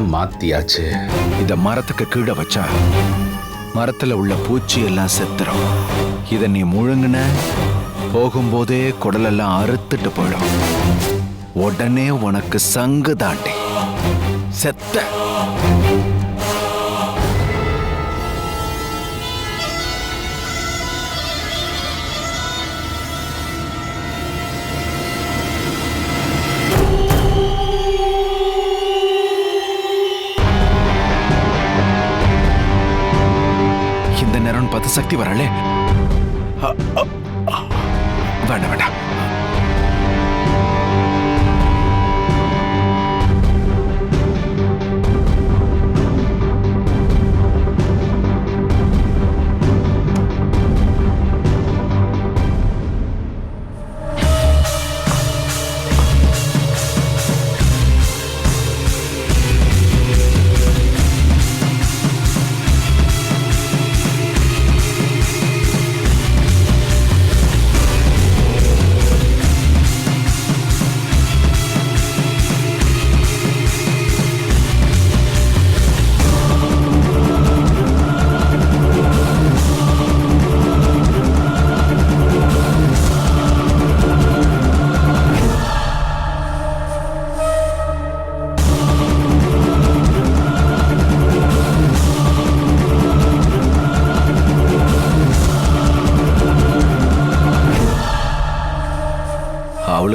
மாத்தியாச்சு. இத மரத்துக்கு கீழே வச்சா மரத்துல உள்ள பூச்சி எல்லாம் செத்துரும். இத நீ முழுங்குன போகும்போதே குடலெல்லாம் அறுத்துட்டு போயிடும். உடனே உனக்கு சங்கு தாண்டி செத்த. பார்த்து சக்தி வரலே. வேண்டாம் வேண்டாம்.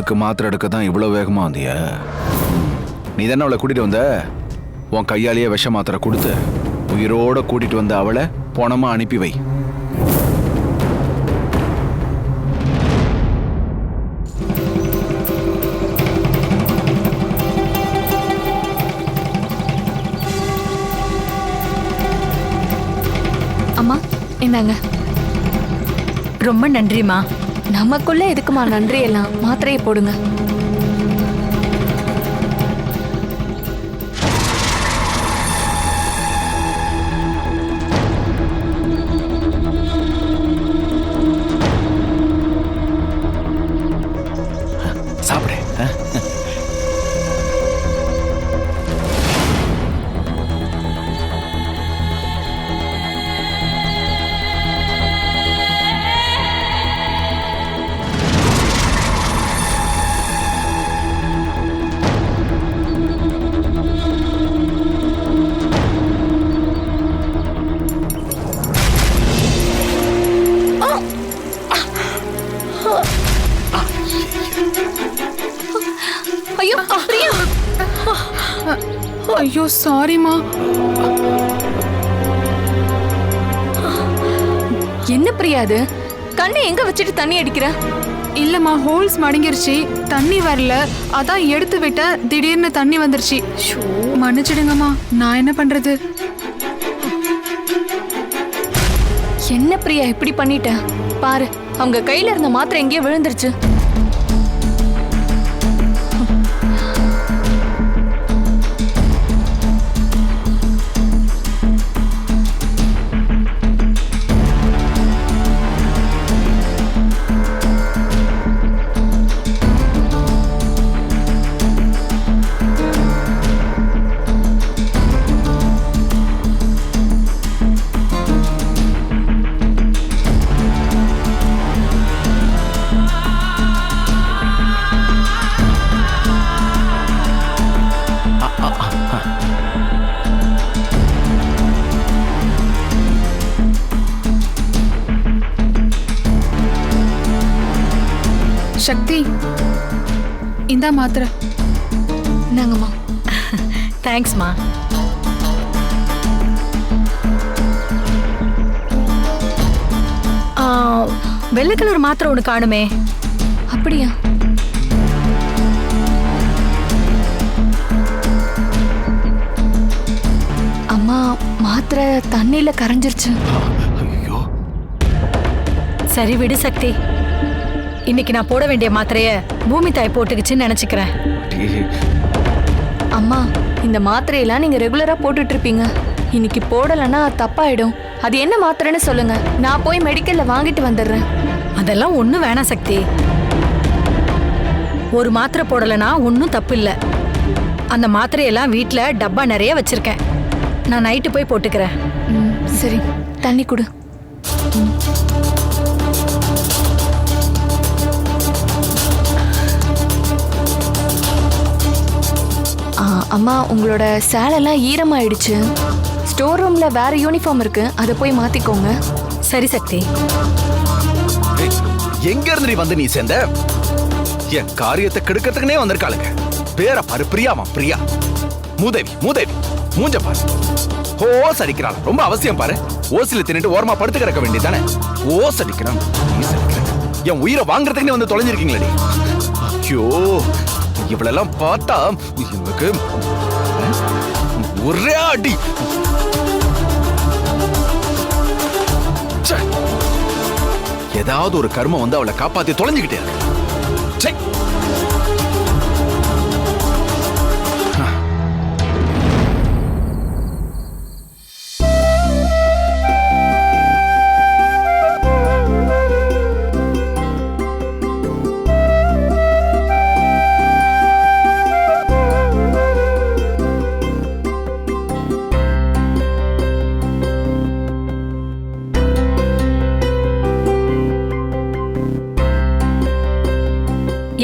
அவளுக்கு மாத்திரை எடுக்க தான் இவ்வளோ வேகமா வந்திய? நீ தானே அவளை கூட்டிட்டு வந்த? உன் கையாலேயே விஷ மாத்திரை கொடுத்து உயிரோட கூட்டிட்டு வந்த அவளை பணமா அனுப்பி வை. அம்மா என்னங்க ரொம்ப நன்றிம்மா. நமக்குள்ள எதுக்குமா நன்றி எல்லாம் மாத்திரையை போடுங்க. அது கண்ணை எங்க வச்சுட்டு தண்ணி அடிக்கிற? இல்லம்மா ஹோல்ஸ் மடங்கிருச்சு. தண்ணி வரல. அதான் எடுத்து விட்ட. திடீர்னு தண்ணி வந்துருச்சு. மன்னிச்சிடுங்கம்மா. நான் என்ன பண்றது? என்ன பிரியா இப்படி பண்ணிட்ட? பாரு அவங்க கையில இருந்த மாத்திரை எங்கேயோ விழுந்துருச்சு. இந்தா மாத்திரை. இந்தாங்கம்மா. தேங்க்ஸ்மா ஆ, வெள்ளை கலர் மாத்திரை ஒன்று காணுமே. அப்படியா? அம்மா மாத்திரை தண்ணியில கரைஞ்சிருச்சு. ஐயோ. சரி விடு சக்தி. இன்னைக்கு நான் போட வேண்டிய மாத்திரைய பூமி தாய் போட்டுக்குச்சுன்னு நினைச்சுக்கிறேன். அம்மா இந்த மாத்திரையெல்லாம் நீங்க ரெகுலரா போட்டுட்டு இருப்பீங்க இன்னைக்கு போடலைன்னா தப்பாயிடும். அது என்ன மாத்திரைன்னு சொல்லுங்க. நான் போய் மெடிக்கல்ல வாங்கிட்டு வந்துடுறேன். அதெல்லாம் ஒன்றும் வேணாம் சக்தி. ஒரு மாத்திரை போடலைன்னா ஒன்றும் தப்பு இல்லை அந்த மாத்திரையெல்லாம் வீட்டில் டப்பா நிறைய வச்சிருக்கேன். நான் நைட்டு போய் போட்டுக்கிறேன். ம், சரி. தண்ணி கொடு. அம்மா உங்களோட சேலெல்லாம் ஈரமாயிடுச்சு. ஸ்டோர் ரூம்ல வேற யூனிஃபார்ம் இருக்கு. அதை போய் மாத்திக்கோங்க. சரி சக்தி. எங்க இருந்து நீ வந்து நீ சேர்ந்த? என் காரியத்தை கெடுக்கிறதுக்குனே வந்திருக்காளுங்க. பேர பாரு பிரியாமா பிரியா. மூதேவி மூதேவி மூஞ்ச பாரு. ஓஸ் அடிக்கிறாள். ரொம்ப அவசியம் பாரு. ஓசில தின்னுட்டு ஓரமா படுத்து கிடக்க வேண்டியதானே ஓஸ் அடிக்கிறான். என் உயிரை வாங்குறதுக்குன்னே வந்து தொலைஞ்சிருக்கீங்களே ஐயோ. இவளெல்லாம் பார்த்தா எனக்கு ஒரே அடி. ஏதாவது ஒரு கர்மம் வந்து அவளை காப்பாத்தி தொலைஞ்சுக்கிட்டே இருக்கு.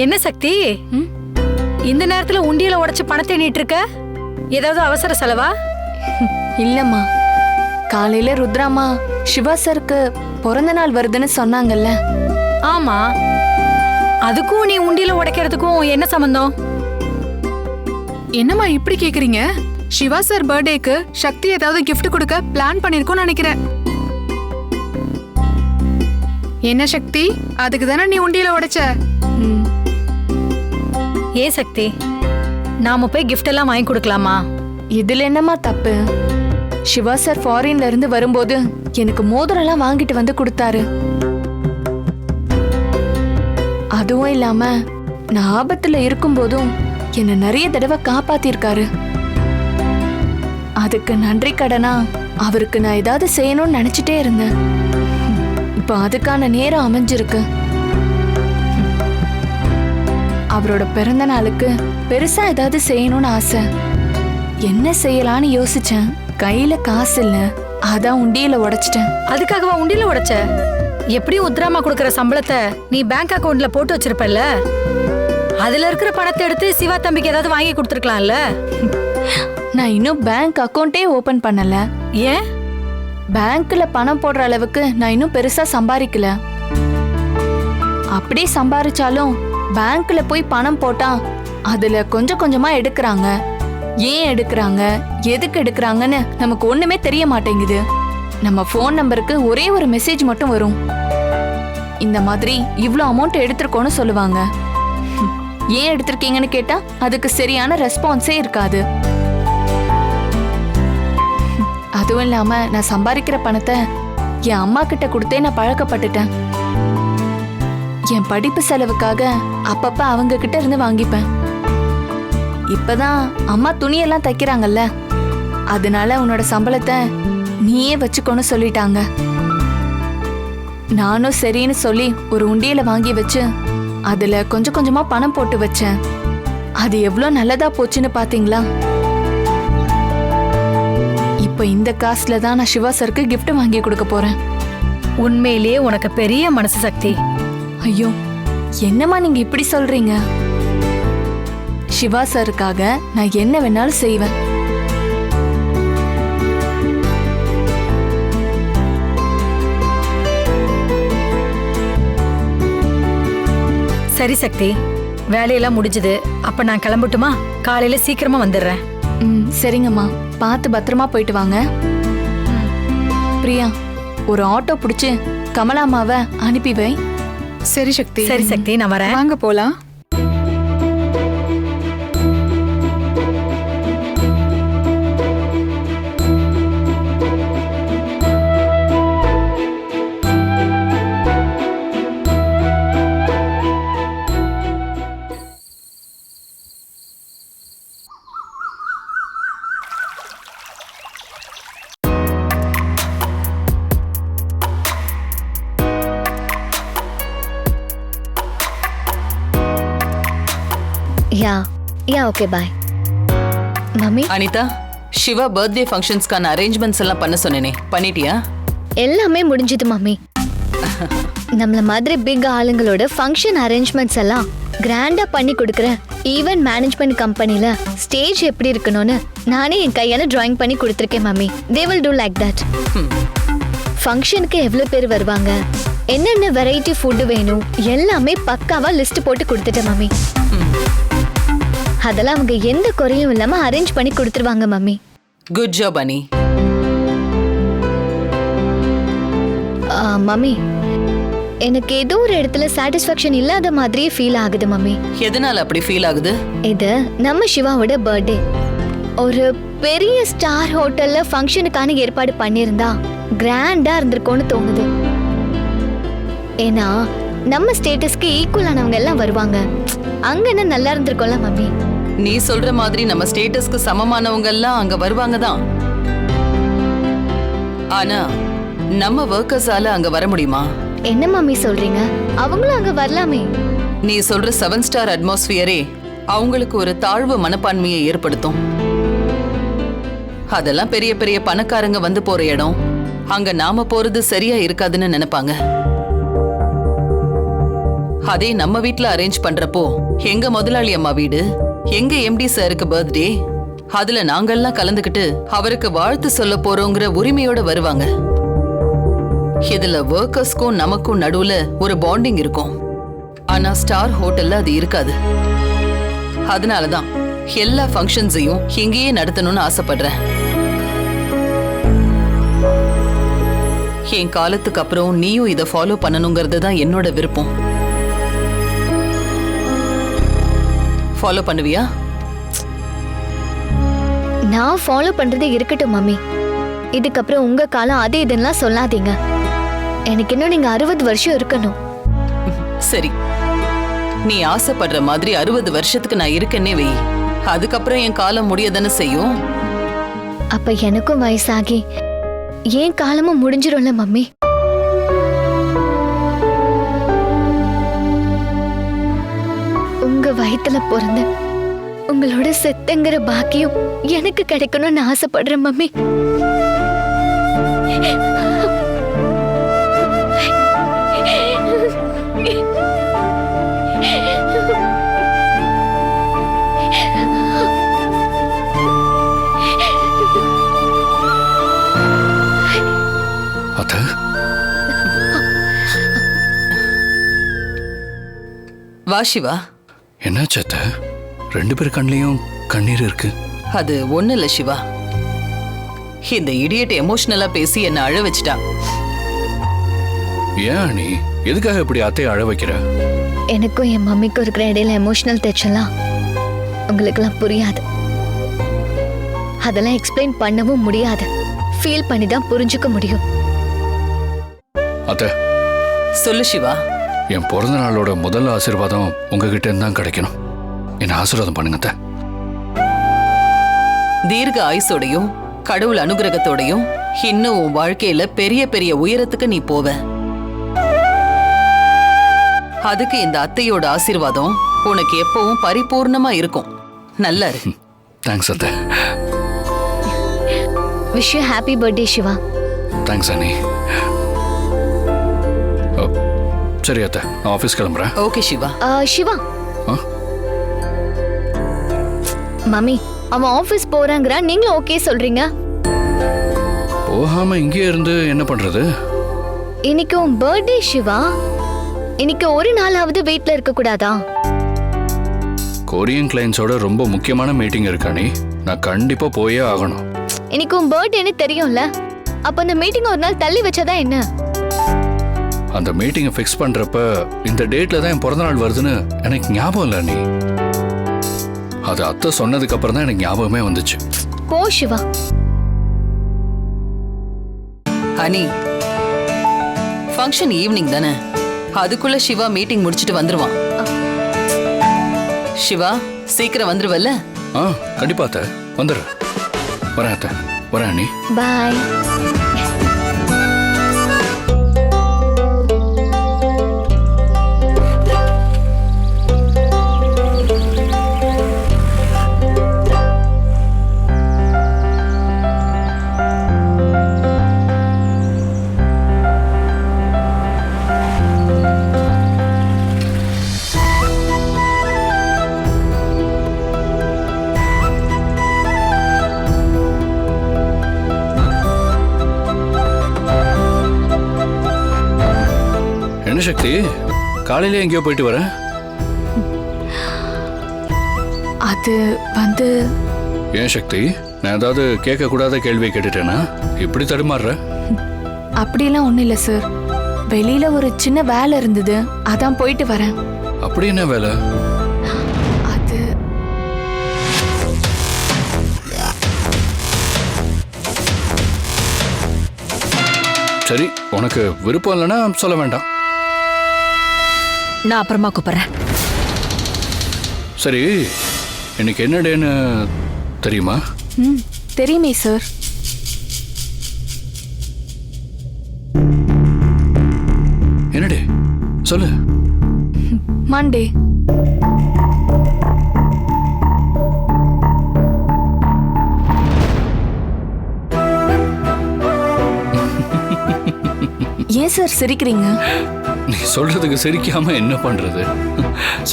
என்ன சக்தி? இந்த நேரத்துல உண்டியல உடைச்சு பணத்தை எண்ணிட்டு இருக்க? ஏதாவது அவசர செலவா? இல்லம்மா. காலையில ருத்ராமா சிவா சருக்கு பிறந்த நாள் வருதுன்னு சொன்னாங்கல்ல. ஆமா. அதுக்கும் நீ உண்டியல உடைக்கிறதுக்கும் என்ன சம்பந்தம்? என்னம்மா இப்படி கேக்குறீங்க? சிவா சார் பர்த்டேக்கு சக்தி ஏதாவது gift கொடுக்க பிளான் பண்ணிருக்கோம்னு நினைக்கிறேன். என்ன சக்தி? அதுக்கு தானே நீ உண்டியல உடைச்ச? ம், ஏ சக்தி நாம போய் கிஃப்ட் எல்லாம் வாங்கி கொடுக்கலாமா? இதுல என்னம்மா தப்பு? சிவா சார் ஃபாரின்ல இருந்து வரும்போது எனக்கு மோதிரம் எல்லாம் வாங்கிட்டு வந்து கொடுத்தாரு. அதுவும் இல்லாம நான் ஆபத்துல இருக்கும்போதும் என்னை நிறைய தடவை காப்பாத்திருக்காரு. அதுக்கு நன்றி கடனா? அவருக்கு நான் ஏதாவது செய்யணும்னு நினைச்சிட்டே இருந்தேன். இப்போ அதுக்கான நேரம் அமைஞ்சிருக்கு. அவரோட பிறந்த நாளுக்கு பெருசா ஏதாவது செய்யணும்னு ஆசை. என்ன செய்யலாம்னு யோசிச்சேன். கையில காசு இல்ல. அதான் உண்டியல உடைச்சிட்டேன். அதுக்காகவா உண்டியல உடைச்ச? எப்படியும் உத்ராமா கொடுக்கற சம்பளத்தை நீ பேங்க் அக்கவுண்ட்ல போட்டு வச்சிருப்பல்ல? அதுல இருக்கிற பணத்தை எடுத்து சிவா தம்பிக்கு ஏதாவது வாங்கி கொடுத்துருக்கலாம்ல? நான் இன்னும் பேங்க் அக்கவுண்டே ஓபன் பண்ணல. ஏன்? பேங்க்ல பணம் போடுற அளவுக்கு நான் இன்னும் பெருசா சம்பாதிக்கல. அப்படியே சம்பாரிச்சாலும் பேங்க்ல போய் பணம் போட்டா அதுல கொஞ்சம் கொஞ்சமா எடுக்கிறாங்க. ஏன் எடுக்கிறாங்க? எதுக்கு எடுக்கிறாங்கன்னு நமக்கு ஒண்ணுமே தெரிய மாட்டேங்குது. நம்ம ஃபோன் நம்பருக்கு ஒரே ஒரு மெசேஜ் மட்டும் வரும். இந்த மாதிரி இவ்வளோ அமௌண்ட் எடுத்திருக்கோன்னு சொல்லுவாங்க. ஏன் எடுத்திருக்கீங்கன்னு கேட்டா அதுக்கு சரியான ரெஸ்பான்ஸே இருக்காது. அதுவும் இல்லாம நான் சம்பாதிக்கிற பணத்தை என் அம்மா கிட்ட கொடுத்தே நான் பழக்கப்பட்டுட்டேன். என் படிப்பு செலவுக்காக அப்பப்ப அவங்க கிட்ட இருந்து வாங்கிப்பேன். இப்பதான் அம்மா துணியெல்லாம் தைக்கிறாங்கல்ல அதனால உன்னோட சம்பளத்தை நீயே வச்சுக்கோன்னு சொல்லிட்டாங்க. நானும் சரின்னு சொல்லி ஒரு உண்டியல வாங்கி வச்சு அதுல கொஞ்சம் கொஞ்சமா பணம் போட்டு வச்சேன். அது எவ்வளோ நல்லதா போச்சுன்னு பாத்தீங்களா? இப்போ இந்த காசுல தான் நான் சிவா சருக்கு கிஃப்ட் வாங்கி கொடுக்க போறேன். உண்மையிலேயே உனக்கு பெரிய மனசு சக்தி. ஐயோ என்னம்மா நீங்க இப்படி சொல்றீங்க? சிவா சருக்காக நான் என்ன வேணாலும் செய்வேன். சரி சக்தி வேலையெல்லாம் முடிஞ்சது. அப்ப நான் கிளம்பட்டுமா? காலையில சீக்கிரமா வந்துடுறேன். ம் சரிங்கம்மா. பார்த்து பத்திரமா போயிட்டு வாங்க. பிரியா ஒரு ஆட்டோ பிடிச்சு கமலாமாவை அனுப்பி வை. சரி சக்தி. சரி சக்தி நான் வரேன். வாங்க போலாம். Yeah. Yeah, okay, bye. Mummy Anitha Siva birthday ஃபங்க்ஷன்ஸ்க்கான arrangements எல்லாம் பண்ண சொன்னேனே. பண்ணிட்டியா? எல்லாமே முடிஞ்சது மம்மி. நம்மள மாதிரி பிக் ஆளுங்களோட ஃபங்க்ஷன் அரேஞ்ச்மெண்ட்ஸ் எல்லாம் கிராண்டா பண்ணி கொடுக்குறேன் ஈவென்ட் மேனேஜ்மெண்ட் கம்பெனில ஸ்டேஜ் எப்படி இருக்கணும்னு நானே என் கையால டிராயிங் பண்ணி கொடுத்துருக்கேன் mummy. They will do like that ஃபங்க்ஷனுக்கு எவ்வளோ பேர் வருவாங்க? என்னென்ன வெரைட்டி ஃபுட்டு வேணும்? எல்லாமே பக்காவா லிஸ்ட் போட்டு கொடுத்துட்டேன் மம்மி. அதெல்லாம் அவங்க எந்த குறையும் இல்லாம அரேஞ்ச் பண்ணி கொடுத்துருவாங்க mummy. Good job Ani mummy. எனக்கு ஏதோ ஒரு இடத்துல சாட்டிஸ்ஃபேக்ஷன் இல்லாத மாதிரியே ஃபீல் ஆகுது மம்மி. எதனால அப்படி ஃபீல் ஆகுது? இது நம்ம சிவாவோட பர்த்டே ஒரு பெரிய ஸ்டார் ஹோட்டல்ல ஃபங்க்ஷனுக்கான ஏற்பாடு பண்ணியிருந்தா கிராண்டா இருந்திருக்கும்னு தோணுது. ஏன்னா நம்ம ஸ்டேட்டஸ்க்கு ஈக்குவலானவங்க எல்லாம் வருவாங்க. அங்க என்ன நல்லா இருந்திருக்கும்ல மம்மி? நீ சொல்ற மாதிரி நம்ம ஸ்டேட்டஸ்க்கு சமமானவங்க எல்லாம் அங்க வருவாங்க தான். ஆனா நம்ம ஒர்க்கர்ஸால அங்க வர முடியுமா? என்ன மம்மி சொல்றீங்க? அவங்களும் அங்க வரலாமே. நீ சொல்ற செவன் ஸ்டார் அட்மாஸ்பியரே அவங்களுக்கு ஒரு தாழ்வு மனப்பான்மையை ஏற்படுத்தும். அதெல்லாம் பெரிய பெரிய பணக்காரங்க வந்து போற இடம். அங்க நாம போறது சரியா இருக்காதுன்னு நினைப்பாங்க. அதே நம்ம வீட்ல அரேஞ்ச் பண்றப்போ எங்க முதலாளி அம்மா வீடு? எங்க எம்டி சாருக்கு பர்த்டே அதுல நாங்கெல்லாம் கலந்துக்கிட்டு அவருக்கு வாழ்த்து சொல்ல போறோங்கிற உரிமையோட வருவாங்க. இதுல ஒர்க்கர்ஸ்க்கும் நமக்கும் நடுவுல ஒரு பாண்டிங் இருக்கும். ஆனா ஸ்டார் ஹோட்டல்ல அது இருக்காது. அதனாலதான் எல்லா ஃபங்க்ஷன்ஸையும் இங்கேயே நடத்தணும்னு ஆசைப்படுறேன். என் காலத்துக்கு அப்புறம் நீயும் இதை ஃபாலோ பண்ணணுங்கிறது தான் என்னோட விருப்பம். ஃபாலோ பண்ணுவியா? நான் ஃபாலோ பண்றது இருக்கட்டும் மம்மி. இதுக்கப்புறம் உங்க காலம் அது இதெல்லாம் சொல்லாதீங்க. எனக்கு இன்னும் நீங்க அறுபது வருஷம் இருக்கணும். சரி. நீ ஆசைப்படுற மாதிரி அறுபது வருஷத்துக்கு நான் இருக்கேன்னே வை. அதுக்கப்புறம் என் காலம் முடியதானே செய்யும்? அப்ப எனக்கும் வயசாகி ஏன் காலமும் முடிஞ்சிரும்ல மம்மி? வயித்துல பிறந்து உங்களோட செத்துங்கிற பாக்கியம் எனக்கு கிடைக்கணும்னு ஆசைப்படுறேன் மம்மி. வா சிவா. என்னாச்சு அத்த ரெண்டு பேர் கண்ணிலையும் கண்ணீர் இருக்கு. அது ஒண்ணு இல்ல சிவா. இந்த இடியட் எமோஷனலா பேசி என்ன அழ வச்சிட்டா. ஏன் நீ எதுக்காக இப்படி அத்தையை அழ வைக்கிற? எனக்கும் என் மம்மிக்கும் இருக்கிற இடையில எமோஷனல் டச்செல்லாம் உங்களுக்கெல்லாம் புரியாது. அதெல்லாம் எக்ஸ்பிளைன் பண்ணவும் முடியாது. ஃபீல் பண்ணி தான் புரிஞ்சுக்க முடியும். அத்தை. சொல்லு சிவா. என் பிறந்த நாளோட முதல் ஆசீர்வாதம் உங்ககிட்ட இருந்து தான் கிடைக்கணும். என்ன ஆசீர்வாதம் பண்ணுங்க அத்தை. தீர்க்க ஆயுசோடையும் கடவுள் அனுகிரகத்தோடையும் இன்னும் உன் வாழ்க்கையில பெரிய பெரிய உயரத்துக்கு நீ போவ. அதுக்கு இந்த அத்தையோட ஆசீர்வாதம் உனக்கு எப்பவும் பரிபூர்ணமா இருக்கும். நல்லா இரு தேங்க்ஸ் அத்தை. Wish you happy birthday Siva thanks அண்ணி. சரி அத்தை நான் ஆஃபீஸ் கிளம்புறேன் ஓகே சிவா ஆ, சிவா ஆ? மம்மி அவன் ஆபீஸ் போறாங்கிறான் நீங்களும் ஓகே சொல்றீங்க போகாம இங்கே இருந்து என்ன பண்றது இன்னைக்கு உன் பர்த்டே சிவா இன்னைக்கு ஒரு நாளாவது வீட்ல இருக்க கூடாதா கொரியன் கிளைண்ட்ஸோட ரொம்ப முக்கியமான மீட்டிங் இருக்கானி நான் கண்டிப்பா போயே ஆகணும். இன்னைக்கு உன் பர்த்டேன்னு தெரியும்ல. அப்ப அந்த மீட்டிங் ஒரு நாள் தள்ளி வச்சதா என்ன? அந்த மீட்டிங்கை ஃபிக்ஸ் பண்றப்ப இந்த டேட்ல தான் என் பிறந்த நாள் வருதுன்னு எனக்கு ஞாபகம் இல்லை நீ அது அத்தை சொன்னதுக்கு அப்புறம் தான் எனக்கு ஞாபகமே வந்துச்சு. போ சிவா. ஹனி ஃபங்க்ஷன் ஈவினிங் தானே? அதுக்குள்ள சிவா மீட்டிங் முடிச்சிட்டு வந்துருவான். சிவா சீக்கிரம் வந்துருவல்ல? ஆ கண்டிப்பா அத்தை. வந்துடுறேன். வரேன் அத்தை. வரேன் அண்ணி. பாய் என்ன சக்தி காலையில எங்கேயோ போயிட்டு வரேன். அது வந்து ஏன் சக்தி? நான் ஏதாவது கேட்கக்கூடாத கேள்வியை கேட்டுட்டேனா? இப்படி தடுமாறுற? அப்படியெல்லாம் ஒன்றும் இல்லை சார் வெளியில ஒரு சின்ன வேலை இருந்தது. அதான் போயிட்டு வரேன். அப்படி என்ன வேலை? அது சரி உனக்கு விருப்பம் இல்லைன்னா சொல்ல வேண்டாம். நான் அப்புறமா கூப்பிடுறேன். சரி இன்னைக்கு என்ன டேன்னு தெரியுமா? ம் தெரியுமே சார். என்ன டே? சொல்லு. மண்டே. ஏன் சார் சிரிக்கிறீங்க? நீ சொல்றதுக்கு சிரிக்காம என்ன பண்றது?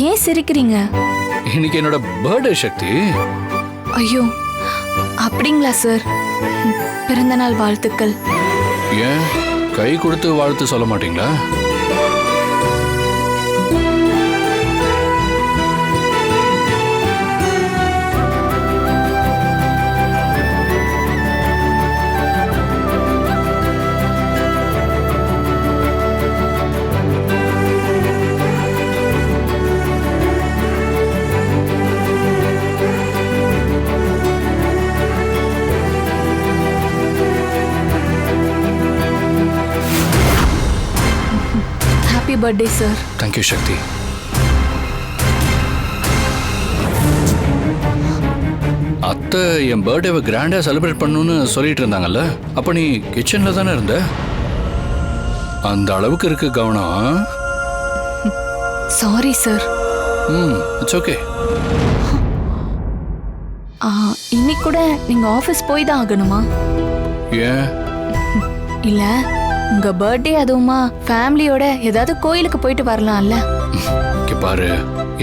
ஏன் சிரிக்கிறீங்க? இன்னைக்கு என்னோட பர்த்டே சக்தி. ஐயோ அப்படிங்களா சார்? பிறந்தநாள் வாழ்த்துக்கள். ஏன்? கை கொடுத்து வாழ்த்து சொல்ல மாட்டீங்களா? பர்த்டே சார் தேங்க்யூ சக்தி அத்தை என் பர்த்டேவை கிராண்டா செலிப்ரேட் பண்ணணும்னு சொல்லிட்டு இருந்தாங்கல்ல? அப்ப நீ கிச்சன்ல தானே இருந்த? அந்த அளவுக்கு இருக்கு கவனம் சாரி சார் ம் இட்ஸ் ஓகே இன்னைக்கு கூட நீங்க ஆஃபீஸ் போய் தான் ஆகணுமா? ஏன்? இல்ல. உங்க பர்த்டே அதுவுமா ஃபேமிலியோட ஏதாவது கோயிலுக்கு போயிட்டு வரலாம்ல. இங்க பாரு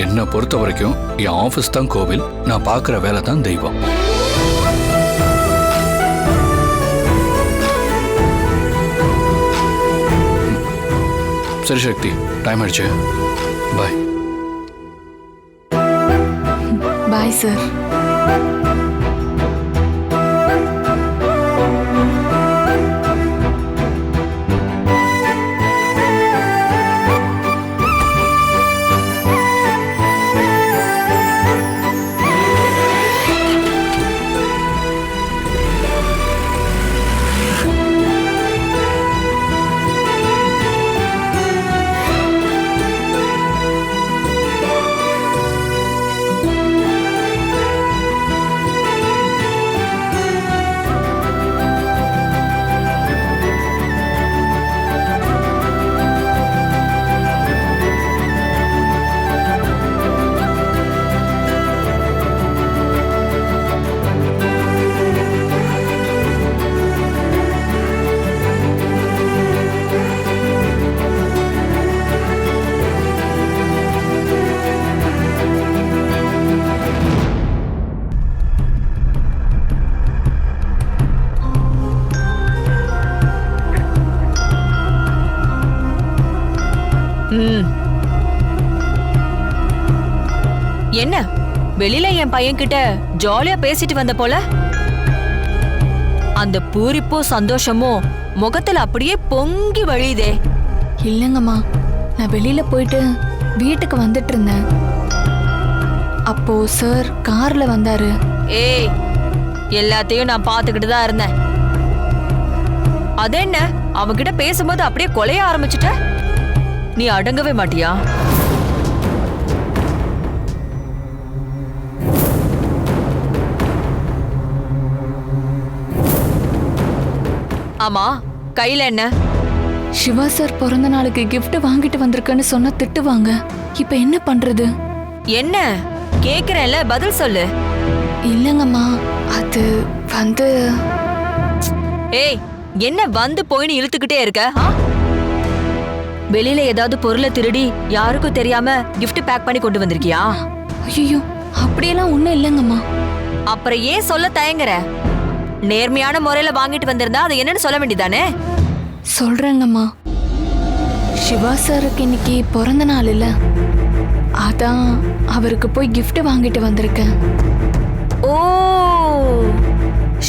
என்னை பொறுத்த வரைக்கும் என் ஆஃபீஸ் தான் கோவில் நான் பார்க்குற வேலை தான் தெய்வம். சரி சக்தி டைம் ஆயிடுச்சு. பாய் பாய் சார் வெளியில என் பையன் கிட்ட ஜாலியா பேசிட்டு வந்த போல? அந்த பூரிப்போ சந்தோஷமோ முகத்துல அப்படியே பொங்கி வழியுதே. இல்லைங்கம்மா நான் வெளியில போயிட்டு வீட்டுக்கு வந்துட்டு இருந்தேன். அப்போ சார் கார்ல வந்தாரு. ஏய் எல்லாத்தையும் நான் பாத்துக்கிட்டு தான் இருந்தேன். அதென்ன அவன்கிட்ட பேசும்போது அப்படியே கொலைய ஆரம்பிச்சுட்ட? நீ அடங்கவே மாட்டியா? ஆமா கையில என்ன? சிவா சார் பிறந்த நாளுக்கு gift வாங்கிட்டு வந்திருக்கேன்னு சொன்னா திட்டுவாங்க. இப்ப என்ன பண்றது? என்ன? கேக்குறேன்ல பதில் சொல்லு. இல்லைங்கம்மா அது வந்து ஏய் என்ன வந்து போயின்னு இழுத்துக்கிட்டே இருக்க? வெளியில ஏதாவது பொருளை திருடி யாருக்கும் தெரியாம gift பேக் பண்ணி கொண்டு வந்திருக்கியா? ஐயோ அப்படியெல்லாம் ஒண்ணும் இல்லைங்கம்மா. அப்புறம் ஏன் சொல்ல தயங்குற? நேர்மையான முறையில வாங்கிட்டு வந்திருந்தா அது என்னன்னு சொல்ல வேண்டியதானே சொல்றேங்கம்மா. சிவா சாருக்கு இன்னைக்கு பிறந்த நாள் இல்ல. அதான் அவருக்கு போய் gift வாங்கிட்டு வந்திருக்கேன். ஓ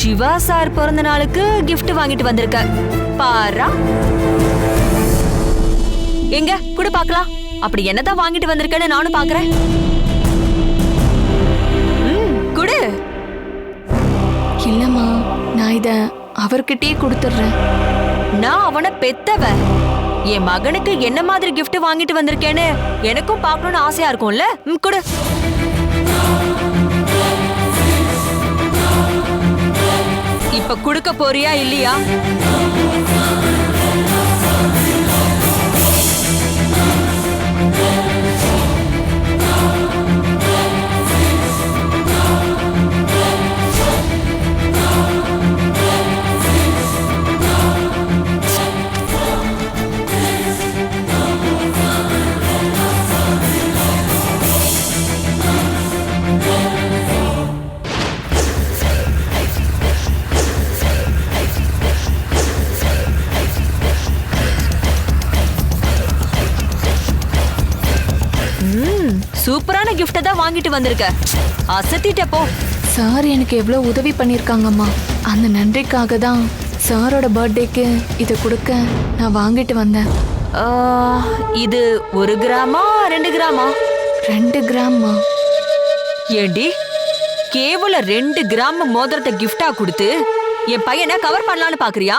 சிவா சார் பிறந்த நாளுக்கு gift வாங்கிட்டு வந்திருக்க. பாரா. எங்க குடு பார்க்கலாம். அப்படி என்னதான் வாங்கிட்டு வந்திருக்கேன்னு நானும் பார்க்கறேன் நான் இத அவர்கிட்டயே கொடுத்துட்றேன். நான் அவனை பெத்தவ. என் மகனுக்கு என்ன மாதிரி கிஃப்ட் வாங்கிட்டு வந்திருக்கேன்னு எனக்கும் பார்க்கணும்னு ஆசையா இருக்கும்ல? கொடு. இப்ப குடுக்க போறியா இல்லையா? சூப்பரான gift தான் வாங்கிட்டு வந்திருக்க. அசத்திட்ட போ. சார் எனக்கு எவ்வளோ உதவி பண்ணியிருக்காங்கம்மா அந்த நன்றிக்காக தான் சாரோட பர்த்டேக்கு இதை கொடுக்க நான் வாங்கிட்டு வந்தேன். ஆ, இது ஒரு கிராமா ரெண்டு கிராமா? ரெண்டு கிராம்மா? ஏண்டி கேவல ரெண்டு கிராம் மோதிரத்தை கிஃப்டா கொடுத்து என் பையனை கவர் பண்ணலான்னு பாக்குறியா?